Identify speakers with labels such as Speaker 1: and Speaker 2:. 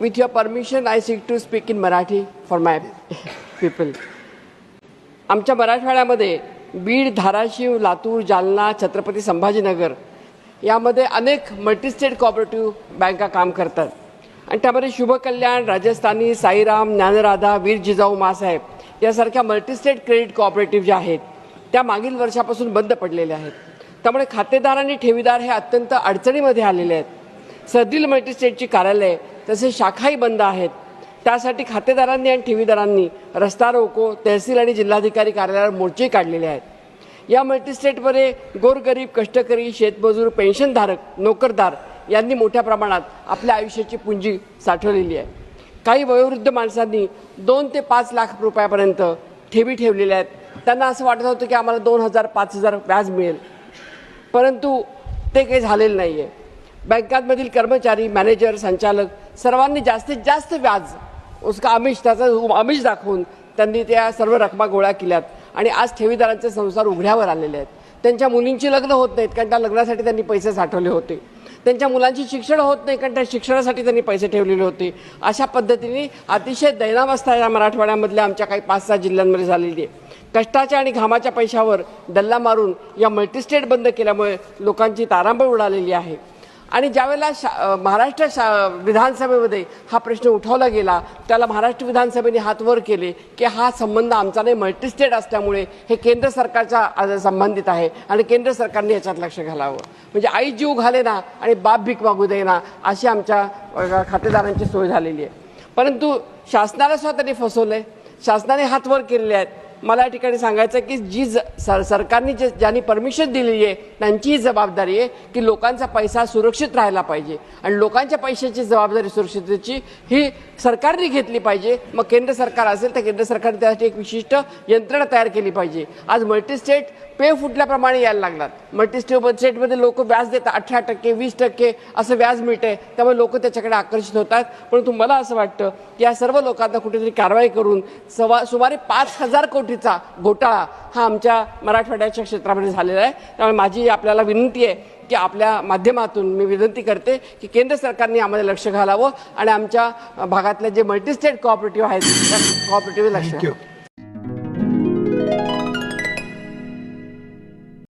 Speaker 1: With your permission, I seek to speak in Marathi for my people. आमच्या मराठवाड्यामध्ये बीड धाराशिव लातूर जालना छत्रपती संभाजीनगर यामध्ये अनेक मल्टीस्टेट कॉपरेटिव्ह बँका काम करतात. आणि त्यामध्ये शुभकल्याण राजस्थानी साईराम ज्ञानराधा वीर जिजाऊ मासाहेब यासारख्या मल्टीस्टेट क्रेडिट कॉपरेटिव्ह ज्या आहेत त्या मागील वर्षापासून बंद पडलेल्या आहेत. त्यामुळे खातेदार आणि ठेवीदार हे अत्यंत अडचणीमध्ये आलेले आहेत. सदील मल्टीस्टेटची कार्यालय तसेच शाखाही बंद आहेत. त्यासाठी खातेदारांनी आणि ठेवीदारांनी रस्ता रोको तहसील आणि जिल्हाधिकारी कार्यालयावर मोर्चे काढलेले आहेत. या मल्टीस्टेटमध्ये गोरगरीब कष्टकरी शेतमजूर पेन्शनधारक नोकरदार यांनी मोठ्या प्रमाणात आपल्या आयुष्याची पुंजी साठवलेली आहे. काही वयोवृद्ध माणसांनी दोन ते पाच लाख रुपयापर्यंत ठेवी ठेवलेल्या आहेत. त्यांना असं वाटत होतं की आम्हाला दोन हजार पाच हजार व्याज मिळेल. परंतु ते काही झालेलं नाही आहे बँकांमधील कर्मचारी मॅनेजर संचालक सर्वांनी जास्तीत जास्त व्याज उसका आमिष त्याचा आमिष दाखवून त्यांनी त्या सर्व रकमा गोळा केल्यात आणि आज ठेवीदारांचे संसार उघड्यावर आलेले आहेत. त्यांच्या मुलींची लग्न होत नाहीत कारण त्या लग्नासाठी त्यांनी पैसे साठवले होते. त्यांच्या मुलांची शिक्षण होत नाही कारण त्या शिक्षणासाठी त्यांनी पैसे ठेवलेले होते. अशा पद्धतीने अतिशय दैनावस्था या मराठवाड्यामधल्या आमच्या काही पाच सहा जिल्ह्यांमध्ये झालेली आहे. कष्टाच्या आणि घामाच्या पैशावर डल्ला मारून या मल्टीस्टेट बंद केल्यामुळे लोकांची तारांबळ उडालेली आहे. आणि ज्यावेळेला शा महाराष्ट्र शा विधानसभेमध्ये हा प्रश्न उठवला गेला त्याला महाराष्ट्र विधानसभेने हात वर केले की हा संबंध आमचा नाही मल्टीस्टेट असल्यामुळे हे केंद्र सरकारच्या संबंधित आहे आणि केंद्र सरकारने याच्यात लक्ष घालावं. म्हणजे आई जीव घाले ना आणि बाप भीक मागू दे ना अशी आमच्या खातेदारांची सोय झालेली आहे. परंतु शासनाला स्वतःने त्यांनी आहे शासनाने हात वर केलेले आहेत. मला या ठिकाणी सांगायचं की जी ज सर सरकारने जे ज्यांनी परमिशन दिलेली आहे त्यांची ही जबाबदारी आहे की लोकांचा पैसा सुरक्षित राहायला पाहिजे. आणि लोकांच्या पैशाची जबाबदारी सुरक्षिततेची ही सरकारने घेतली पाहिजे. मग केंद्र सरकार असेल तर केंद्र सरकारने त्यासाठी एक विशिष्ट यंत्रणा तयार केली पाहिजे. आज मल्टीस्टेट पे फुटल्याप्रमाणे यायला लागलात. मल्टीस्टेट स्टेटमध्ये लोक व्याज देतात अठरा टक्के वीस टक्के असं व्याज मिळतंय. त्यामुळे लोक त्याच्याकडे आकर्षित होतात. परंतु मला असं वाटतं की या सर्व लोकांना कुठेतरी कारवाई करून सवा सुमारे पाच हजार कोटी कोटीचा घोटाळा हा आमच्या मराठवाड्याच्या क्षेत्रामध्ये झालेला आहे त्यामुळे माझी आपल्याला विनंती आहे की आपल्या माध्यमातून मी विनंती करते की केंद्र सरकारने आम्हाला लक्ष घालावं आणि आमच्या भागातले जे मल्टीस्टेट कोऑपरेटिव्ह आहेत त्या कोऑपरेटिव्ह लक्ष.